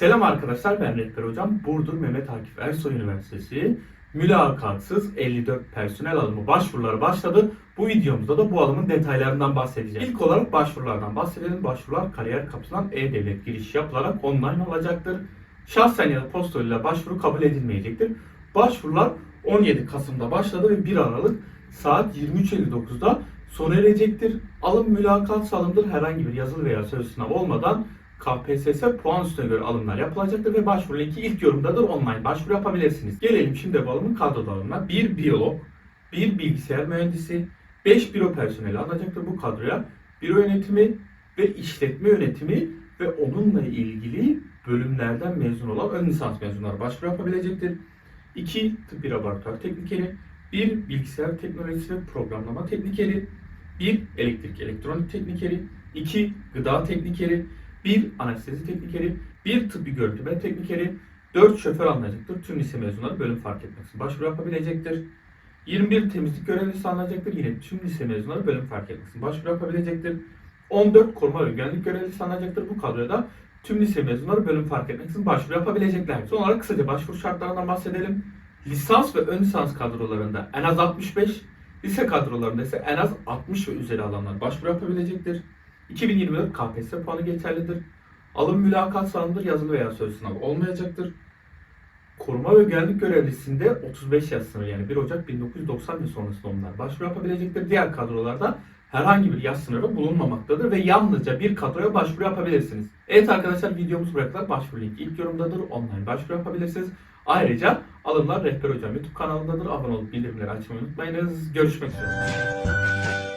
Selam arkadaşlar ben Rehber Hocam. Burdur Mehmet Akif Ersoy Üniversitesi mülakatsız 54 personel alımı başvuruları başladı. Bu videomuzda da bu alımın detaylarından bahsedeceğiz. İlk olarak başvurulardan bahsedelim. Başvurular kariyer kapısından e-devlet giriş yapılarak online olacaktır. Şahsen ya da posta ile başvuru kabul edilmeyecektir. Başvurular 17 Kasım'da başladı ve 1 Aralık saat 23.59'da sona erecektir. Alım mülakat salımdır. Herhangi bir yazılı veya söz sınav olmadan KPSS puan üstüne göre alımlar yapılacaktır ve başvuru linki ilk yorumdadır. Online başvuru yapabilirsiniz. Gelelim şimdi bu alımın kadro dağılımına. Bir biyolog, bir bilgisayar mühendisi, 5 büro personeli alacaktır bu kadroya. Büro yönetimi ve işletme yönetimi ve onunla ilgili bölümlerden mezun olan ön lisans mezunları başvuru yapabilecektir. 2 tıbbi laboratuvar teknikeri, 1 bilgisayar teknolojisi ve programlama teknikeri, 1 elektrik elektronik teknikeri, 2 gıda teknikeri, 1 anestezi teknikeri, 1 tıbbi görüntüleme teknikeri, 4 şoför alınacaktır. Tüm lise mezunları bölüm fark etmeksizin başvuru yapabilecektir. 21 temizlik görevlisi alınacaktır. Yine tüm lise mezunları bölüm fark etmeksizin başvuru yapabilecektir. 14 koruma ve güvenlik görevlisi alınacaktır. Bu kadroya da tüm lise mezunları bölüm fark etmeksizin başvuru yapabilecekler. Son olarak kısaca başvuru şartlarından bahsedelim. Lisans ve ön lisans kadrolarında en az 65, lise kadrolarında ise en az 60 ve üzeri alanlar başvuru yapabilecektir. 2024 KPSS puanı geçerlidir. Alım mülakat sağlanır yazılı veya söz sınavı olmayacaktır. Koruma ve güvenlik görevlisinde 35 yaş sınırı yani 1 Ocak 1990 ve sonrasında onlar başvuru yapabilecektir. Diğer kadrolarda herhangi bir yaş sınırı bulunmamaktadır ve yalnızca bir kadroya başvuru yapabilirsiniz. Evet arkadaşlar videomuz kadar başvuru linki ilk yorumdadır. Online başvuru yapabilirsiniz. Ayrıca alımlar Rehber Hocam YouTube kanalındadır. Abone olup bildirimleri açmayı unutmayınız. Görüşmek üzere.